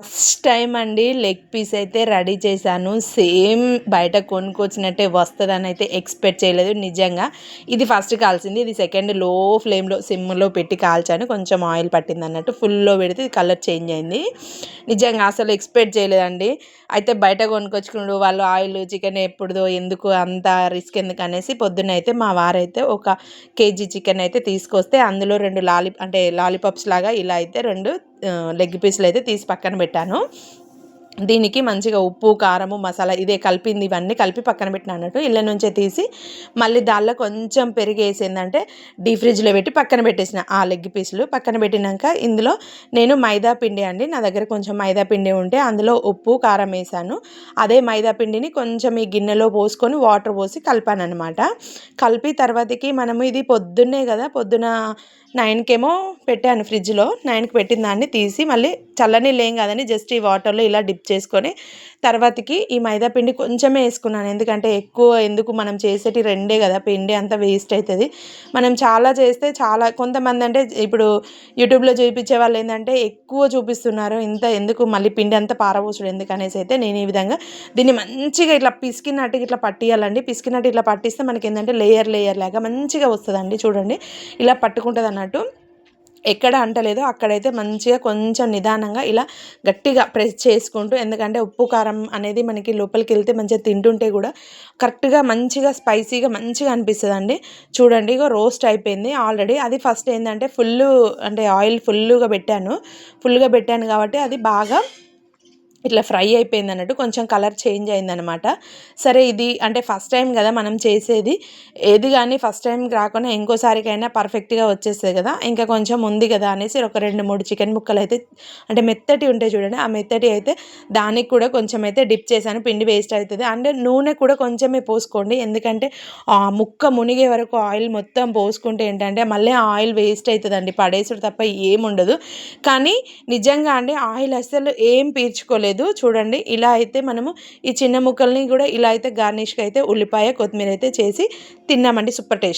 First time అండి leg piece అయితే ready చేశాను. సేమ్ బయట కొనుక్కొచ్చినట్టే వస్తుందని అయితే ఎక్స్పెక్ట్ చేయలేదు నిజంగా. ఇది ఫస్ట్ కాల్చింది ఇది సెకండ్లో ఫ్లేమ్లో సిమ్లో పెట్టి కాల్చాను. కొంచెం ఆయిల్ పట్టింది అన్నట్టు ఫుల్లో పెడితే కలర్ చేంజ్ అయింది. నిజంగా అసలు ఎక్స్పెక్ట్ చేయలేదండి. అయితే బయట కొనుక్కొచ్చుకున్నాడు వాళ్ళు ఆయిల్ చికెన్ ఎప్పుడుదో ఎందుకు అంత రిస్క్ ఎందుకు అనేసి పొద్దున్న అయితే మా వారైతే ఒక కేజీ చికెన్ అయితే తీసుకొస్తే అందులో రెండు లాలి అంటే లాలీపాప్స్ లాగా ఇలా అయితే రెండు లెగ్ పీసులు అయితే తీసి పక్కన పెట్టాను. దీనికి మంచిగా ఉప్పు కారము మసాలా ఇదే కలిపింది ఇవన్నీ కలిపి పక్కన పెట్టిన అన్నట్టు ఇళ్ళ నుంచే తీసి మళ్ళీ దానిలో కొంచెం పెరిగి వేసిందంటే డీ ఫ్రిడ్జ్లో పెట్టి పక్కన పెట్టేసిన ఆ లెగ్ పీసులు. పక్కన పెట్టినాక ఇందులో నేను మైదా పిండి అండి నా దగ్గర కొంచెం మైదా పిండి ఉంటే అందులో ఉప్పు కారం వేసాను. అదే మైదా పిండిని కొంచెం ఈ గిన్నెలో పోసుకొని వాటర్ పోసి కలిపాను అనమాట కలిపి తర్వాతకి మనము ఇది పొద్దున్నే కదా పొద్దున నైన్కేమో పెట్టాను ఫ్రిడ్జ్లో. నైన్కి పెట్టిన దాన్ని తీసి మళ్ళీ చల్లనీళ్ళు ఏం కాదని జస్ట్ ఈ వాటర్లో ఇలా డిప్ చేసుకొని తర్వాతకి ఈ మైదా పిండి కొంచెమే వేసుకున్నాను. ఎందుకంటే ఎక్కువ ఎందుకు మనం చేసేటి రెండే కదా పిండి అంతా వేస్ట్ అవుతుంది. మనం చాలా చేస్తే చాలా కొంతమంది అంటే ఇప్పుడు యూట్యూబ్లో చూపించే వాళ్ళు ఏంటంటే ఎక్కువ చూపిస్తున్నారు ఇంత ఎందుకు మళ్ళీ పిండి అంతా పారబోసుడు ఎందుకనేసి అయితే నేను ఈ విధంగా దీన్ని మంచిగా ఇట్లా పిసికినట్టు ఇట్లా పట్టియాలండి. పిసికినట్టు ఇట్లా పట్టిస్తే మనకి ఏంటంటే లేయర్ లేయర్ లాగా మంచిగా వస్తుందండి. చూడండి ఇలా పట్టుకుంటుంది అన్నట్టు ఎక్కడ అంటలేదో. అక్కడైతే మంచిగా కొంచెం నిదానంగా ఇలా గట్టిగా ప్రెస్ చేసుకుంటూ ఎందుకంటే ఉప్పు కారం అనేది మనకి లోపలికి వెళ్తే మంచిగా తింటుంటే కూడా కరెక్ట్గా మంచిగా స్పైసీగా మంచిగా అనిపిస్తుంది అండి చూడండి ఇక రోస్ట్ అయిపోయింది ఆల్రెడీ. అది ఫస్ట్ ఏంటంటే ఫుల్ అంటే ఆయిల్ ఫుల్గా పెట్టాను. ఫుల్గా పెట్టాను కాబట్టి అది బాగా ఇట్లా ఫ్రై అయిపోయింది అన్నట్టు కొంచెం కలర్ చేంజ్ అయిందనమాట సరే ఇది అంటే ఫస్ట్ టైం కదా మనం చేసేది. ఏది కానీ ఫస్ట్ టైం రాకుండా ఇంకోసారికైనా పర్ఫెక్ట్గా వచ్చేస్తుంది కదా. ఇంకా కొంచెం ఉంది కదా అనేసి ఒక రెండు మూడు చికెన్ ముక్కలు అయితే అంటే మెత్తటి ఉంటాయి చూడండి. ఆ మెత్తటి అయితే దానికి కూడా కొంచెం అయితే డిప్ చేశాను. పిండి వేస్ట్ అవుతుంది. అండ్ నూనె కూడా కొంచెమే పోసుకోండి. ఎందుకంటే ఆ ముక్క మునిగే వరకు ఆయిల్ మొత్తం పోసుకుంటే ఏంటంటే మళ్ళీ ఆయిల్ వేస్ట్ అవుతుందండి. పడేసుడు తప్ప ఏముండదు. కానీ నిజంగా అండి ఆయిల్ అసలు ఏం పీల్చుకోలేదు. లేదు. చూడండి ఇలా అయితే మనము ఈ చిన్న ముక్కల్ని కూడా ఇలా అయితే గార్నిష్కి అయితే ఉల్లిపాయ కొత్తిమీర అయితే చేసి తిన్నామండి. Super taste.